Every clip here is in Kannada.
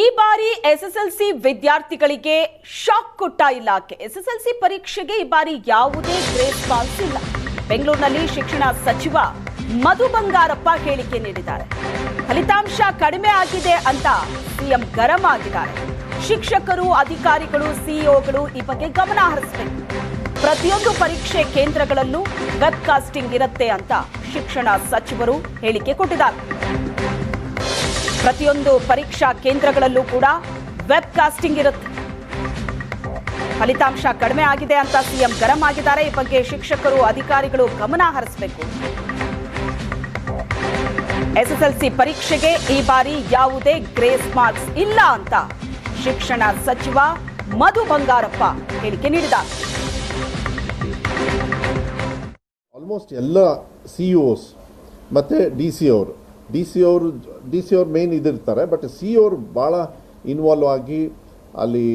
ಈ ಬಾರಿ ಎಸ್ಎಸ್ಎಲ್ಸಿ ವಿದ್ಯಾರ್ಥಿಗಳಿಗೆ ಶಾಕ್ ಕೊಟ್ಟ ಇಲಾಖೆ. ಎಸ್ಎಸ್ಎಲ್ಸಿ ಪರೀಕ್ಷೆಗೆ ಈ ಬಾರಿ ಯಾವುದೇ ಗ್ರೇಸ್ ಮಾರ್ಕ್ಸ್ ಇಲ್ಲ. ಬೆಂಗಳೂರಿನಲ್ಲಿ ಶಿಕ್ಷಣ ಸಚಿವ ಮಧು ಬಂಗಾರಪ್ಪ ಹೇಳಿಕೆ ನೀಡಿದ್ದಾರೆ. ಫಲಿತಾಂಶ ಕಡಿಮೆ ಆಗಿದೆ ಅಂತ ಸಿಎಂ ಗರಂ ಆಗಿದ್ದಾರೆ. ಶಿಕ್ಷಕರು, ಅಧಿಕಾರಿಗಳು, ಸಿಇಒಗಳು ಈ ಬಗ್ಗೆ ಗಮನ ಹರಿಸಬೇಕು. ಪ್ರತಿಯೊಂದು ಪರೀಕ್ಷೆ ಕೇಂದ್ರಗಳಲ್ಲೂ ವೆಬ್ಕಾಸ್ಟಿಂಗ್ ಇರುತ್ತೆ ಅಂತ ಶಿಕ್ಷಣ ಸಚಿವರು ಹೇಳಿಕೆ ಕೊಟ್ಟಿದ್ದಾರೆ. ಪ್ರತಿಯೊಂದು ಪರೀಕ್ಷಾ ಕೇಂದ್ರಗಳಲ್ಲೂ ಕೂಡ ವೆಬ್ ಕಾಸ್ಟಿಂಗ್ ಇರುತ್ತೆ. ಫಲಿತಾಂಶ ಕಡಿಮೆ ಆಗಿದೆ ಅಂತ ಸಿಎಂ ಗರಂ ಆಗಿದ್ದಾರೆ. ಈ ಬಗ್ಗೆ ಶಿಕ್ಷಕರು, ಅಧಿಕಾರಿಗಳು ಗಮನ ಹರಿಸಬೇಕು. ಎಸ್ಎಸ್ಎಲ್ಸಿ ಪರೀಕ್ಷೆಗೆ ಈ ಬಾರಿ ಯಾವುದೇ ಗ್ರೇಸ್ ಮಾರ್ಕ್ಸ್ ಇಲ್ಲ ಅಂತ ಶಿಕ್ಷಣ ಸಚಿವ ಮಧು ಬಂಗಾರಪ್ಪ ಹೇಳಿಕೆ ನೀಡಿದ್ದಾರೆ. ಆಲ್ಮೋಸ್ಟ್ ಎಲ್ಲ ಸಿಇಒಸ್ ಮತ್ತೆ ಡಿ ಸಿ ಅವರು ಡಿ ಸಿ ಅವರು ಡಿ ಸಿ ಅವ್ರು ಮೇನ್ ಇದಿರ್ತಾರೆ ಬಟ್ ಸಿ ಅವರು ಭಾಳ ಇನ್ವಾಲ್ವ್ ಆಗಿ ಅಲ್ಲಿ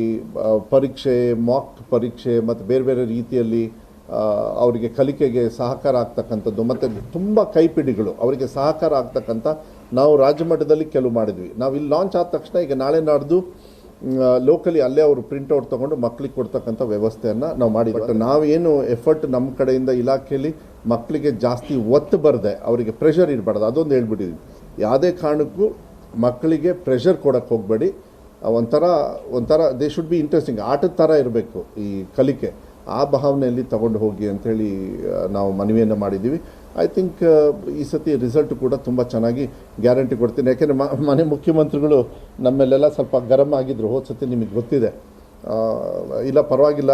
ಪರೀಕ್ಷೆ ಮಾಕ್ ಪರೀಕ್ಷೆ ಮತ್ತು ಬೇರೆ ಬೇರೆ ರೀತಿಯಲ್ಲಿ ಅವರಿಗೆ ಕಲಿಕೆಗೆ ಸಹಕಾರ ಆಗ್ತಕ್ಕಂಥದ್ದು ಮತ್ತು ತುಂಬ ಕೈಪಿಡಿಗಳು ಅವರಿಗೆ ಸಹಕಾರ ಆಗ್ತಕ್ಕಂಥ ನಾವು ರಾಜ್ಯ ಮಟ್ಟದಲ್ಲಿ ಕೆಲವು ಮಾಡಿದ್ವಿ. ನಾವು ಇಲ್ಲಿ ಲಾಂಚ್ ಆದ ತಕ್ಷಣ ಈಗ ನಾಳೆ ನಾಡ್ದು ಲೋಕಲಿ ಅಲ್ಲೇ ಅವರು ಪ್ರಿಂಟ್ಔಟ್ ತೊಗೊಂಡು ಮಕ್ಕಳಿಗೆ ಕೊಡ್ತಕ್ಕಂಥ ವ್ಯವಸ್ಥೆಯನ್ನು ನಾವು ಮಾಡಿದ್ವಿ. ಬಟ್ ನಾವೇನು ಎಫರ್ಟ್ ನಮ್ಮ ಕಡೆಯಿಂದ ಇಲಾಖೆಯಲ್ಲಿ ಮಕ್ಕಳಿಗೆ ಜಾಸ್ತಿ ಒತ್ತು ಬರದೆ, ಅವರಿಗೆ ಪ್ರೆಷರ್ ಇರಬಾರ್ದು, ಅದೊಂದು ಹೇಳ್ಬಿಟ್ಟಿದ್ವಿ ಯಾವುದೇ ಕಾರಣಕ್ಕೂ ಮಕ್ಕಳಿಗೆ ಪ್ರೆಷರ್ ಕೊಡೋಕ್ಕೆ ಹೋಗಬೇಡಿ. ಒಂಥರ ಒಂಥರ ದೇ ಶುಡ್ ಬಿ ಇಂಟ್ರೆಸ್ಟಿಂಗ್ ಆಟದ ಥರ ಇರಬೇಕು ಈ ಕಲಿಕೆ. ಆ ಭಾವನೆಯಲ್ಲಿ ತಗೊಂಡು ಹೋಗಿ ಅಂಥೇಳಿ ನಾವು ಮನವಿಯನ್ನು ಮಾಡಿದ್ದೀವಿ. ಐ ಥಿಂಕ್ ಈ ಸತಿ ರಿಸಲ್ಟ್ ಕೂಡ ತುಂಬ ಚೆನ್ನಾಗಿ ಗ್ಯಾರಂಟಿ ಕೊಡ್ತೀನಿ. ಯಾಕೆಂದರೆ ಮನೆ ಮುಖ್ಯಮಂತ್ರಿಗಳು ನಮ್ಮಲ್ಲೆಲ್ಲ ಸ್ವಲ್ಪ ಗರಂ ಆಗಿದ್ರು. ಹೋದ ಸತಿ ನಿಮಗೆ ಗೊತ್ತಿದೆ. ಇಲ್ಲ ಪರವಾಗಿಲ್ಲ.